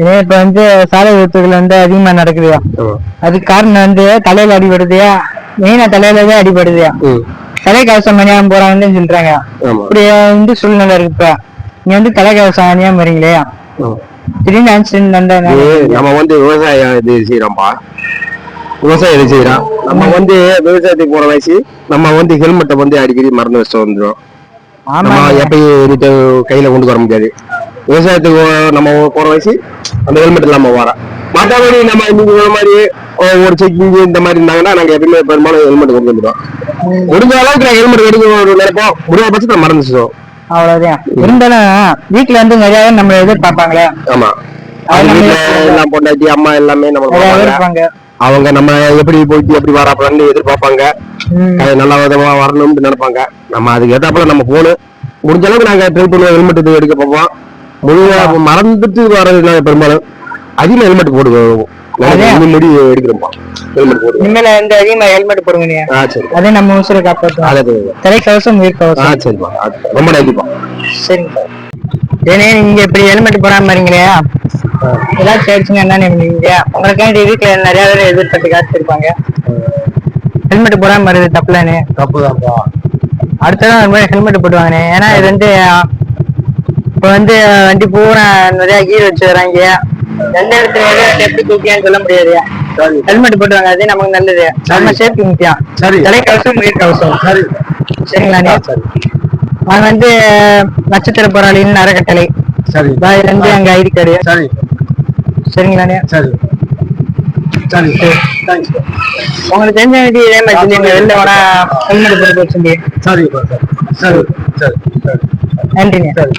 இதே இப்ப வந்து சாலை விபத்துகள் வந்து அதிகமா நடக்குதுயா. அதுக்கு காரணம் வந்து தலையில அடிபடுதுயா? மெயினா தலையில தான் அடிபடுதுயா? ம் தலைக்கவசம் அணியாம போறாங்கன்னு சொல்றாங்க. இப்படி வந்து சூழ்நிலை இருக்கு இப்ப. நீ வந்து தலைக்கவசம் அணியாம வரீங்களே ஆமா. திடீர்னு ஆக்சிடென்ட் வந்தா என்ன? இது நம்ம வந்து விவசாயம் இது செய்யறோம்ப்பா விவசாயம் இது செய்யறோம் நம்ம வந்து விவசாயத்துக்கு போற வயசு நம்ம வந்து ஹெல்மெட்டை வந்து அடிக்கடி மறந்து வச்சுட்டு வந்துடும் ஆமா நம்ம எப்பயும் கையில கொண்டு வர முடியாது. விவசாயத்துக்கு நம்ம போற வயசு அந்த ஹெல்மெட் இல்லாம வரோம் மற்றபடி நம்ம நீங்க சொன்ன மாதிரி ஒரு செக்கிங் இந்த மாதிரி இருந்தாங்கன்னா நாங்க எப்பயுமே பெரும்பாலும் ஹெல்மெட் கொண்டு வந்துடுவோம். முடிஞ்ச அளவுக்கு நாங்க ஹெல்மெட் எடுக்க நினைப்போம். முடியாத பட்சத்தில் மறந்துச்சிடும் அவ்வளவுதான். இருந்தாலும் வீட்டுல வந்து நிறைய நம்ம எதிர்பார்ப்பாங்களே. ஆமா. எல்லாம் பொண்டாட்டி அம்மா எல்லாமே நம்ம அவங்க நம்ம எப்படி போயிட்டு எப்படி வராப்பலன்னு எதிர்பார்ப்பாங்க. நல்ல விதமா வரணும்னு நினைப்பாங்க. நம்ம அதுக்கு ஏத்தாப்புல நம்ம போகணும். முடிஞ்ச அளவுக்கு நாங்க ட்ரை பண்ணுவோம் ஹெல்மெட் எடுக்க பார்ப்போம் முடிஞ்ச மறந்துட்டு நாங்க பெரும்பாலும். அதிகமா ஹெல்மெட் போடுவோம் ஹெல்மெட் போடுவோம் இனிமேல வந்து அதிகமா ஹெல்மெட் போடுங்க நீ ஆ சரி. அதே நம்ம உசுரை காப்பாற்றும் அது தலைக்கவசம் உயிர் கவசம் சரிப்பா ரொம்ப நன்றிப்பா சரிங்க ஏனே நீங்க இப்படி ஹெல்மெட் போடாம வரீங்களே ஏதாச்சும் ஆயிடுச்சுன்னா என்ன பண்ணுவீங்க உங்களுக்காண்டி வீட்டுல நிறைய பேர் எதிர்பார்த்து காத்திருப்பாங்க ஹெல்மெட் போடாம வருது தப்புலானே தப்புதான்ப்பா அடுத்ததான் ஹெல்மெட் போட்டுவாங்கண்ணே. ஏன்னா இது வந்து இப்ப வந்து வண்டி பூரா நிறைய கீர் வச்சு வராங்க எந்த இடத்துல எது எப்படி தூக்கியான்னு சொல்ல முடியாது. ஹெல்மெட் போட்டுவாங்க அதே நமக்கு நல்லது. நம்ம சேஃப்டி முக்கியம் சரி. தலைக்கவசம் உயிர் கவசம். சரி. சரிங்களாண்ணே சரி. நான் வந்து நட்சத்திர போராளின்னு அறக்கட்டளை. சரி. இதுல இருந்து அங்க ஐடி கார்டு. சரி. சரிங்களாண்ணே சரி. சரி உங்களுக்கு தெரிஞ்ச வேண்டிய இதே மாதிரி சொல்லுங்க வெளில வேணா ஹெல்மெட் போட்டு சரி. சரி. சரி. நன்றிங்க. சரி.